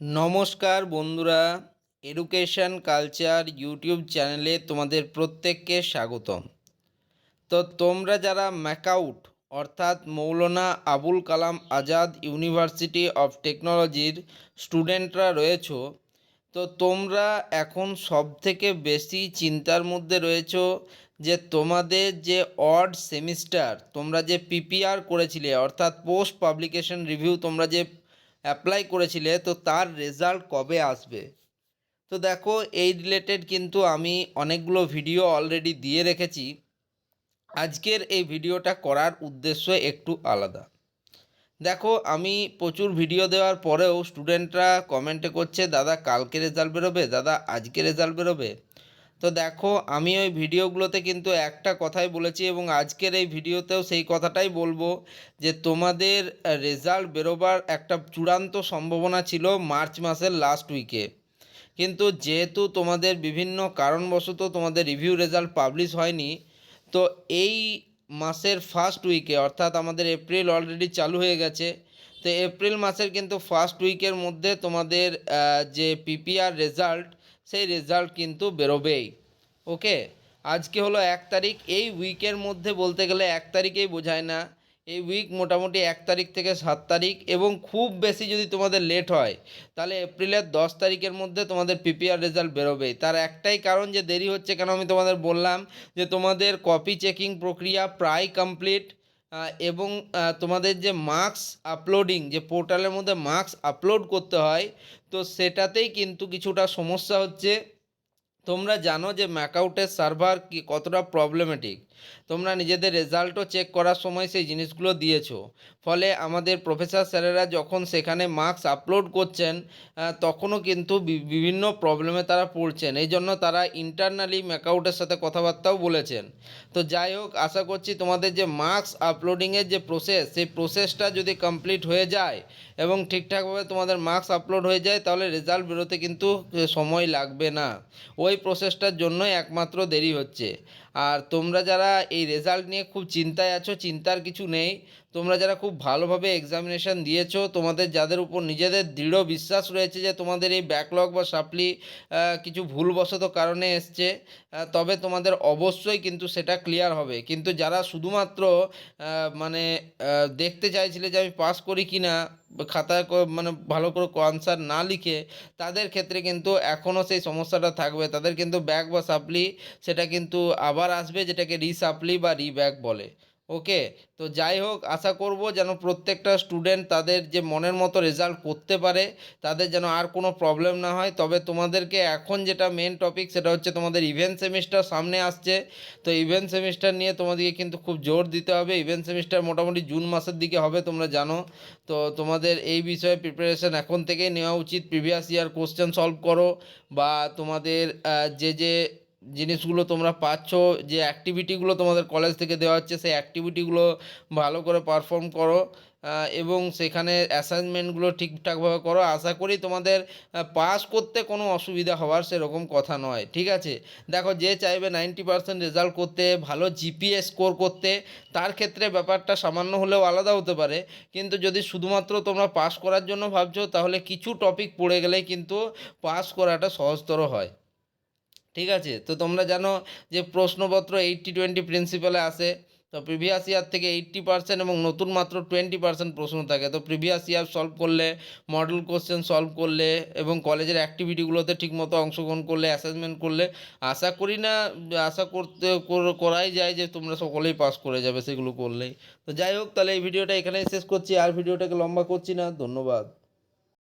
নমস্কার বন্ধুরা education culture YouTube চ্যানেলে তোমাদের প্রত্যেককে স্বাগতম। তো তোমরা যারা ম্যাকাউট অর্থাৎ মৌলানা আবুল কালাম আজাদ ইউনিভার্সিটি অফ টেকনোলজির স্টুডেন্টরা রয়েছো, তো তোমরা এখন সব থেকে বেশি চিন্তার মধ্যে রয়েছো যে তোমাদের যে অড সেমিস্টার তোমরা যে পিপিআর করেছিলে, অর্থাৎ পোস্ট পাবলিকেশন রিভিউ তোমরা যে অ্যাপ্লাই করেছিলে, তো তার রেজাল্ট কবে আসবে? তো দেখো, এই রিলেটেড কিন্তু আমি অনেকগুলো ভিডিও অলরেডি দিয়ে রেখেছি। আজকের এই ভিডিওটা করার উদ্দেশ্য একটু আলাদা। দেখো, আমি প্রচুর ভিডিও দেওয়ার পরেও স্টুডেন্টরা কমেন্টে করছে, দাদা, কালকে রেজাল্ট বেরোবে? দাদা, আজকে রেজাল্ট বেরোবে? তো দেখো, আমি ওই ভিডিওগুলোতে কিন্তু একটা কথাই বলেছি এবং আজকের এই ভিডিওতেও সেই কথাটাই বলব যে তোমাদের রেজাল্ট বেরোবার একটা চূড়ান্ত সম্ভাবনা ছিল মার্চ মাসের লাস্ট উইকে কিন্তু যেহেতু তোমাদের বিভিন্ন কারণবশত তোমাদের রিভিউ রেজাল্ট পাবলিশ হয়নি, তো এই মাসের ফার্স্ট উইকে অর্থাৎ আমাদের এপ্রিল অলরেডি চালু হয়ে গেছে, তো এপ্রিল মাসের কিন্তু ফার্স্ট উইকের মধ্যে তোমাদের যে পিপিআর রেজাল্ট সেই রেজাল্ট কিন্তু বেরোবেই। ওকে আজকে হলো এক তারিখ, এই উইকের মধ্যে বলতে গেলে এক তারিখেই বোঝায় না। এই উইক মোটামুটি এক তারিখ থেকে সাত তারিখ এবং খুব বেশি যদি তোমাদের লেট হয়, তাহলে এপ্রিলের দশ তারিখের মধ্যে তোমাদের পিপিআর রেজাল্ট বেরোবেই। তার একটাই কারণ যে দেরি হচ্ছে কেন আমি তোমাদের বললাম, যে তোমাদের কপি চেকিং প্রক্রিয়া প্রায় কমপ্লিট এবং তোমাদের যে মার্কস আপলোডিং যে পোর্টালের মধ্যে মার্কস আপলোড করতে হয়, তো সেটাতেই কিন্তু কিছুটা সমস্যা হচ্ছে। তোমরা জানো যে ম্যাকআউটের সার্ভার কি কতটা প্রবলেমেটিক তোমরা নিজেদের রেজাল্টও চেক করার সময় সেই জিনিসগুলো দিয়েছ। ফলে আমাদের প্রফেসর স্যারেরা যখন সেখানে মার্কস আপলোড করছেন তখনও কিন্তু বিভিন্ন প্রবলেমে তারা পড়ছেন। এই জন্য তারা ইন্টারনালি ম্যাকআউটের সাথে কথাবার্তাও বলেছেন। তো যাই হোক, আশা করছি তোমাদের যে মার্কস আপলোডিংয়ের যে প্রসেস সেই প্রসেসটা যদি কমপ্লিট হয়ে যায় এবং ঠিকঠাকভাবে তোমাদের মার্কস আপলোড হয়ে যায়, তাহলে রেজাল্ট বেরোতে কিন্তু সময় লাগবে না। ওই প্রসেসটার জন্যই একমাত্র দেরি হচ্ছে। আর তোমরা যারা এই রেজাল্ট নিয়ে খুব চিন্তায় আছো চিন্তার কিছু নেই। তোমরা যারা খুব ভালোভাবে এক্সামিনেশন দিয়েছ, তোমাদের যাদের উপর নিজেদের দৃঢ় বিশ্বাস রয়েছে যে তোমাদের এই ব্যাকলগ বা সাপ্লি কিছু ভুলবশত কারণে এসছে তবে তোমাদের অবশ্যই কিন্তু সেটা ক্লিয়ার হবে। কিন্তু যারা শুধুমাত্র মানে দেখতে চাইছিলে যে আমি পাস করি কি না খাতায় ক- মানে ভালো করে আনসার না লিখে, তাদের ক্ষেত্রে কিন্তু এখনও সেই সমস্যাটা থাকবে। তাদের কিন্তু ব্যাক বা সাপ্লি, সেটা কিন্তু আবার আসবে, যেটাকে রিসাপ্লি বা রিব্যাক বলে। ওকে, তো যাই হোক, আশা করব যেন প্রত্যেকটা স্টুডেন্ট তাদের যে মনের মতো রেজাল্ট করতে পারে, তাদের যেন আর কোনো প্রবলেম না হয়। তবে তোমাদেরকে এখন যেটা মেন টপিক সেটা হচ্ছে তোমাদের ইভেন্ট সেমিস্টার সামনে আসছে। তো ইভেন্ট সেমিস্টার নিয়ে তোমাদেরকে কিন্তু খুব জোর দিতে হবে। ইভেন্ট সেমিস্টার মোটামুটি জুন মাসের দিকে হবে তোমরা জানো। তো তোমাদের এই বিষয়ে প্রিপারেশন এখন থেকেই নেওয়া উচিত। প্রিভিয়াস ইয়ার কোশ্চেন সলভ করো বা তোমাদের যে যে জিনিসগুলো তোমরা পাচ্ছ, যে অ্যাক্টিভিটিগুলো তোমাদের কলেজ থেকে দেওয়া হচ্ছে, সেই অ্যাক্টিভিটিগুলো ভালো করে পারফর্ম করো এবং সেখানে অ্যাসাইনমেন্টগুলো ঠিকঠাকভাবে করো। আশা করি তোমাদের পাস করতে কোনো অসুবিধা হওয়ার সেরকম কথা নয়, ঠিক আছে? দেখো, যে চাইবে নাইনটি পার্সেন্ট রেজাল্ট করতে, ভালো জিপিএ স্কোর করতে, তার ক্ষেত্রে ব্যাপারটা সামান্য হলেও আলাদা হতে পারে। কিন্তু যদি শুধুমাত্র তোমরা পাস করার জন্য ভাবছ, তাহলে কিছু টপিক পড়ে গেলেই কিন্তু পাস করাটা সহজতর হয়। ঠিক আছে? তো তোমরা জানো যে প্রশ্নপত্র এইট্টি টোয়েন্টি প্রিন্সিপালে আসে। তো প্রিভিয়াস ইয়ার থেকে এইট্টি পার্সেন্ট এবং নতুন মাত্র টোয়েন্টি পার্সেন্ট প্রশ্ন থাকে। তো প্রিভিয়াস ইয়ার সলভ করলে মডেল কোশ্চেন সলভ করলে এবং কলেজের অ্যাক্টিভিটিগুলোতে ঠিকমতো অংশগ্রহণ করলে অ্যাসেসমেন্ট করলে, আশা করি না, আশা করতে করাই যায় যে তোমরা সকলেই পাস করে যাবে সেগুলো করলেই। তো যাই হোক, তাহলে এই ভিডিওটা এখানেই শেষ করছি। আর ভিডিওটাকে লম্বা করছি না। ধন্যবাদ।